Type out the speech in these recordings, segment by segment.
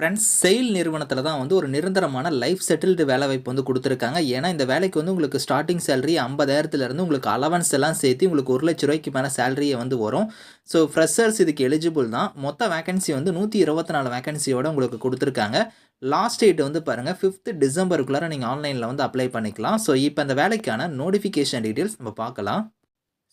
Friends sail நிறுவனத்தில் தான் வந்து ஒரு நிரந்தரமான லைஃப் செட்டில்டு வேலை வாய்ப்பு வந்து கொடுத்துருக்காங்க. ஏன்னா இந்த வேலைக்கு வந்து உங்களுக்கு ஸ்டார்டிங் சேலரி ஐம்பதாயிரத்துலேருந்து உங்களுக்கு அலவன்ஸ் எல்லாம் சேர்த்து உங்களுக்கு ஒரு லட்ச ரூபாய்க்கு மேலே சேலரியை வந்து வரும். ஸோ ஃப்ரெஷர்ஸ் இதுக்கு எலிஜிபிள் தான். மொத்த வேகன்சி வந்து நூற்றி இருபத்தி நாலு வேகன்சியோட உங்களுக்கு கொடுத்துருக்காங்க. லாஸ்ட் டேட் வந்து பாருங்கள் ஃபிஃப்த் டிசம்பருக்குள்ளார நீங்கள் ஆன்லைனில் வந்து அப்ளை பண்ணிக்கலாம். ஸோ இப்போ அந்த வேலைக்கான நோட்டிஃபிகேஷன் டீட்டெயில்ஸ் நம்ம பார்க்கலாம்.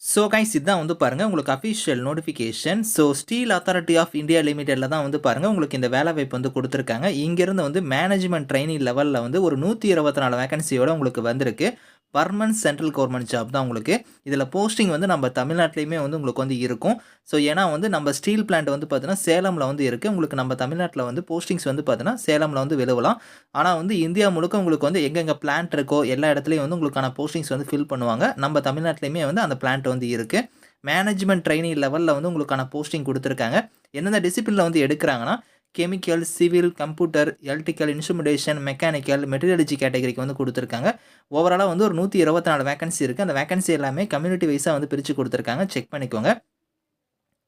ஸோ கைஸ் இதுதான் வந்து பாருங்கள் உங்களுக்கு official notification so steel authority of India லிமிடெடில் தான் வந்து பாருங்கள் உங்களுக்கு இந்த வேலை வாய்ப்பு வந்து கொடுத்துருக்காங்க. இங்கேருந்து வந்து மேனேஜ்மெண்ட் ட்ரைனிங் லெவலில் வந்து ஒரு நூற்றி இருபத்தி நாலு வேகன்சியோட உங்களுக்கு வந்திருக்கு. பர்மனன்ட் சென்ட்ரல் கவர்மெண்ட் ஜாப் தான் உங்களுக்கு. இதில் போஸ்டிங் வந்து நம்ம தமிழ்நாட்டிலையுமே வந்து உங்களுக்கு வந்து இருக்கும். ஸோ ஏன்னா வந்து நம்ம ஸ்டீல் பிளான்ட் வந்து பார்த்தீங்கன்னா சேலமில் வந்து இருக்குது உங்களுக்கு நம்ம தமிழ்நாட்டில் வந்து போஸ்டிங்ஸ் வந்து பார்த்தீங்கன்னா சேலமில் வந்து விழுவலாம். ஆனால் வந்து இந்தியா முழுக்க உங்களுக்கு வந்து எங்கெங்கே பிளான்ட் இருக்கோ எல்லா இடத்துலையும் வந்து உங்களுக்கான போஸ்டிங்ஸ் வந்து ஃபில் பண்ணுவாங்க. நம்ம தமிழ்நாட்டிலையுமே வந்து அந்த பிளான்ட் வந்து இருக்குது மேனேஜ்மெண்ட் ட்ரைனிங் லெவலில் வந்து உங்களுக்கான போஸ்டிங் கொடுத்துருக்காங்க. எந்தெந்த டிசிப்ளினில் வந்து எடுக்கிறாங்கன்னா chemical civil computer electrical instrumentation mechanical metallurgy கேட்டகரிக்கு வந்து கொடுத்துருக்காங்க. ஓவராலாக வந்து ஒரு நூற்றி இருபத்தி நாலு வேகன்சி இருக்குது அந்த வேகன்சி எல்லாமே கம்யூனிட்டி வைஸாக வந்து பிரித்து கொடுத்துருக்காங்க. செக் பண்ணிக்கோங்க.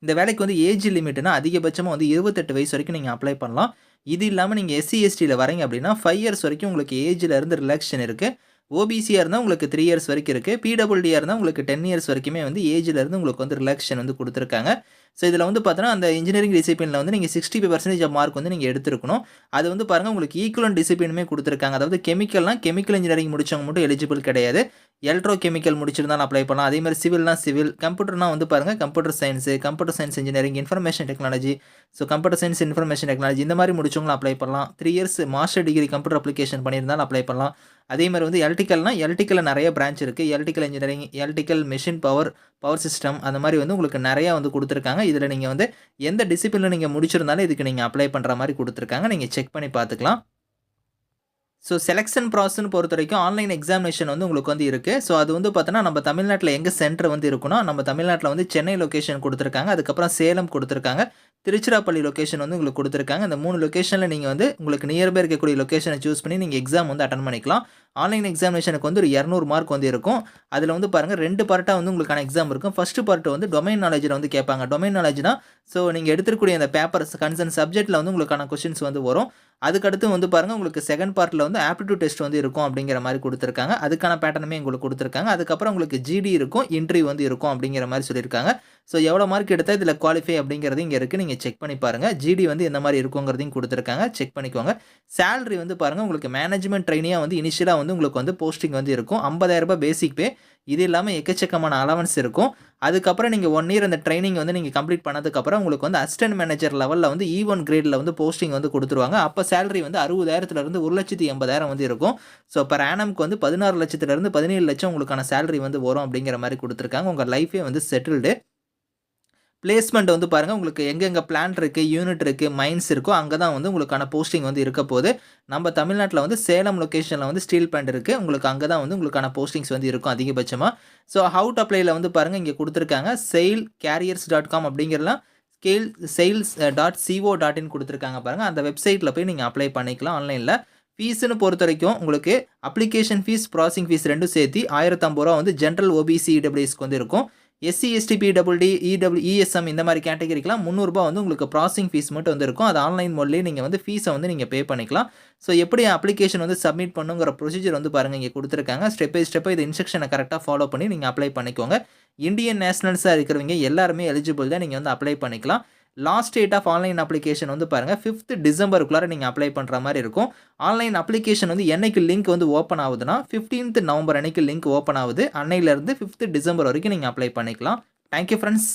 இந்த வேலைக்கு வந்து ஏஜ் லிமிட்னா அதிகபட்சமாக வந்து இருபத்தெட்டு வயசு வரைக்கும் நீங்கள் அப்ளை பண்ணலாம். இது இல்லாமல் நீங்கள் எஸ்சி எஸ்டியில் வரீங்க அப்படின்னா ஃபைவ் இயர்ஸ் வரைக்கும் உங்களுக்கு ஏஜில் இருந்து ரிலாக்ஷன் இருக்குது ஓபிசியாக இருந்தால் உங்களுக்கு த்ரீ இயர்ஸ் வரைக்கும் இருக்குது பிடபிள்டியாக இருந்தால் உங்களுக்கு டென் இயர்ஸ் வரைக்குமே வந்து ஏஜில் இருந்து உங்களுக்கு வந்து ரிலாக்ஷன் வந்து கொடுத்துருக்காங்க. ஸோ இதில் வந்து பார்த்தோன்னா அந்த இன்ஜினியரிங் டிசிப்ளினில் வந்து நீங்கள் சிக்ஸ்டி ஃபைவ் பர்சன்டேஜ் மார்க் வந்து நீங்கள் எடுத்துருக்கணும். அது வந்து பாருங்கள் உங்களுக்கு ஈக்குவலன் டிசிப்ளினுமே கொடுத்துருக்காங்க. அதாவது கெமிக்கல்னால் கெமிக்கல் இன்ஜினியரிங் முடிச்சவங்க மட்டும் எலிஜிபிள் கிடையாது. எலக்ட்ரோ கெமிக்கல் முடிச்சிருந்தாலும் அப்ளை பண்ணலாம். அதே மாதிரி சிவில்னா சிவில் கம்ப்யூட்டர்னா வந்து பாருங்கள் computer science computer science engineering information technology so computer science information technology இந்த மாதிரி முடிச்சவங்களும் அப்ளை பண்ணலாம். Three years master degree computer application பண்ணியிருந்தாலும் அப்ளை பண்ணலாம். அதே மாதிரி வந்து எலக்ட்ரிக்கல்னால் எலக்ட்ரிக்கலில் நிறைய பிரான்ச் இருக்குது electrical engineering electrical machine power power system அந்த மாதிரி வந்து உங்களுக்கு நிறையா வந்து கொடுத்துருக்காங்க. இதில் நீங்கள் வந்து எந்த டிசிப்ளினில் நீங்கள் முடிச்சிருந்தாலும் இதுக்கு நீங்கள் அப்ளை பண்ணுற மாதிரி கொடுத்துருக்காங்க. நீங்கள் செக் பண்ணி பார்த்துக்கலாம். ஸோ செலெக்ஷன் ப்ராசஸ்ன்னு பொறுத்த வரைக்கும் ஆன்லைன் எக்ஸாமினேஷன் வந்து உங்களுக்கு வந்து இருக்குது ஸோ அது வந்து பார்த்தோன்னா நம்ம தமிழ்நாட்டில் எங்கே சென்டர் வந்து இருக்குன்னா நம்ம தமிழ்நாட்டில் வந்து சென்னை லொக்கேஷன் கொடுத்துருக்காங்க. அதுக்கப்புறம் சேலம் கொடுத்துருக்காங்க. திருச்சிராப்பள்ளி லொக்கேஷன் வந்து உங்களுக்கு கொடுத்துருக்காங்க. அந்த மூணு லொக்கேஷனில் நீங்கள் வந்து உங்களுக்கு நியர்பை இருக்கக்கூடிய லொக்கேஷனை சூஸ் பண்ணி நீங்கள் எக்ஸாம் வந்து அட்டன் பண்ணிக்கலாம். ஆன்லைன் எக்ஸாமினேஷனுக்கு வந்து ஒரு இரநூறு மார்க் வந்து இருக்கும். அதில் வந்து பாருங்கள் ரெண்டு பார்ட்டாக வந்து உங்களுக்கான எக்ஸாம் இருக்கும். ஃபஸ்ட்டு பார்ட் வந்து டொமைன் நாலேஜில் வந்து கேட்பாங்க. டொமைன் நாலேஜ்னா ஸோ நீங்கள் எடுத்துக்கூடிய அந்த பேப்பர்ஸ் கன்சர்ன் சப்ஜெக்ட்டில் வந்து உங்களுக்கான கொஷின்ஸ் வந்து வரும். அதுக்கடுத்து வந்து பாருங்கள் உங்களுக்கு செகண்ட் பார்ட்டில் வந்து ஆப்டிடியூட் டெஸ்ட் வந்து இருக்கும் அப்படிங்கிற மாதிரி கொடுத்துருக்காங்க. அதுக்கான பேட்டர்னுமே உங்களுக்கு கொடுத்துருக்காங்க. அதுக்கப்புறம் உங்களுக்கு ஜிடி இருக்கும் இன்ட்ரி வந்து இருக்கும் அப்படிங்கிற மாதிரி சொல்லியிருக்காங்க. ஸோ எவ்வளோ மார்க் எடுத்தால் இதில் குவாலிஃபை அப்படிங்கிறது இங்கே இருக்குது நீங்கள் செக் பண்ணி பாருங்கள் ஜிடி வந்து எந்த மாதிரி இருக்குங்கிறதையும் கொடுத்துருக்காங்க. செக் பண்ணிக்கோங்க. சேலரி வந்து பாருங்கள் உங்களுக்கு மேனேஜ்மெண்ட் ட்ரைனியாக வந்து இனிஷியலாக வந்து உங்களுக்கு வந்து போஸ்டிங் வந்து இருக்கும். ஐம்பதாயிரரூபா பேசிக் பே இது இல்லாமல் எக்கச்சக்கமான அலவன்ஸ் இருக்கும். அதுக்கப்புறம் நீங்கள் ஒன் இயர் அந்த ட்ரைனிங் வந்து நீங்கள் கம்ப்ளீட் பண்ணதுக்கப்புறம் உங்களுக்கு வந்து அசிஸ்டன்ட் மேனேஜர் லெவலில் வந்து ஈ ஒன் கிரேடில் வந்து போஸ்டிங் வந்து கொடுத்துருவாங்க. அப்போ சேலரி வந்து அறுபதாயிரத்துலேருந்து ஒரு லட்சத்தி எண்பதாயிரம் வந்து இருக்கும். ஸோ பர் ஆனம்க்கு வந்து பதினாறு லட்சத்துலேருந்து பதினேழு லட்சம் உங்களுக்கான சேலரி வந்து வரும் அப்படிங்கிற மாதிரி கொடுத்துருக்காங்க. உங்கள் லைஃபே வந்து செட்டில்டு பிளேஸ்மெண்ட் வந்து பாருங்கள் உங்களுக்கு எங்கெங்கே பிளான்ட் இருக்குது யூனிட் இருக்குது மைன்ஸ் இருக்கோ அங்கே தான் வந்து உங்களுக்கான போஸ்டிங் வந்து இருக்க போது நம்ம தமிழ்நாட்டில் வந்து சேலம் லொக்கேஷனில் வந்து ஸ்டீல் பிளான்ட் இருக்குது உங்களுக்கு அங்கே தான் வந்து உங்களுக்கான போஸ்டிங்ஸ் வந்து இருக்கும் அதிகபட்சமாக ஸோ ஹவுட் அப்ளைல வந்து பாருங்கள் இங்கே கொடுத்துருக்காங்க. செயில் கேரியர்ஸ் டாட் காம் அப்படிங்கிறலாம் scale sails dot CO dot in கொடுத்துருக்காங்க பாருங்கள் அந்த வெப்சைட்டில் போய் நீங்கள் அப்ளை பண்ணிக்கலாம் ஆன்லைனில் ஃபீஸுன்னு பொறுத்த வரைக்கும் உங்களுக்கு அப்ளிகேஷன் ஃபீஸ் ப்ராசிங் ஃபீஸ் ரெண்டும் சேர்த்து ஆயிரத்தம்பது ரூபா வந்து ஜென்ரல் ஓபிசி இடபிள்யூஸ்க்கு வந்து இருக்கும். எஸ்சி எஸ்டி பிடபிள்டி இடபிள்யூ இஎஸ்எம் இந்த மாதிரி கேட்டகரிக்கெலாம் முந்நூறுபா வந்து உங்களுக்கு ப்ராசிங் ஃபீஸ் மட்டும் வந்து இருக்கும் அது ஆன்லைன் மோட்லேயே நீங்கள் வந்து ஃபீஸை வந்து நீங்கள் பே பண்ணிக்கலாம். ஸோ எப்படி அப்ளிகேஷன் வந்து சப்மிட் பண்ணுங்கிற ப்ரொசீஜர் வந்து பாருங்கள் இங்கே கொடுத்துருக்காங்க. ஸ்டெப் பை ஸ்டெப்பாக இது இன்ஸ்ட்ரக்ஷனை கரெக்டாக ஃபாலோ பண்ணி நீங்கள் அப்ளை பண்ணிக்கோங்க. இந்தியன் நேஷனல்ஸாக இருக்கிறவங்க எல்லாருமே எலிஜிபிள் தான் நீங்கள் வந்து அப்ளை பண்ணிக்கலாம். Last date of online application வந்து பாருங்கள் ஃபிஃப்த் டிசம்பருக்குள்ளார நீங்கள் அப்ளை பண்ணுற மாதிரி இருக்கும். ஆன்லைன் அப்ளிகேஷன் வந்து என்னைக்கு லிங்க் வந்து ஓப்பன் ஆகுதுன்னா ஃபிஃப்டீன்த் நவம்பர் அன்னைக்கு லிங்க் ஓப்பன் ஆகுது. அன்னையிலேருந்து ஃபிஃப்த் டிசம்பர் வரைக்கும் நீங்கள் அப்ளை பண்ணிக்கலாம். Thank you friends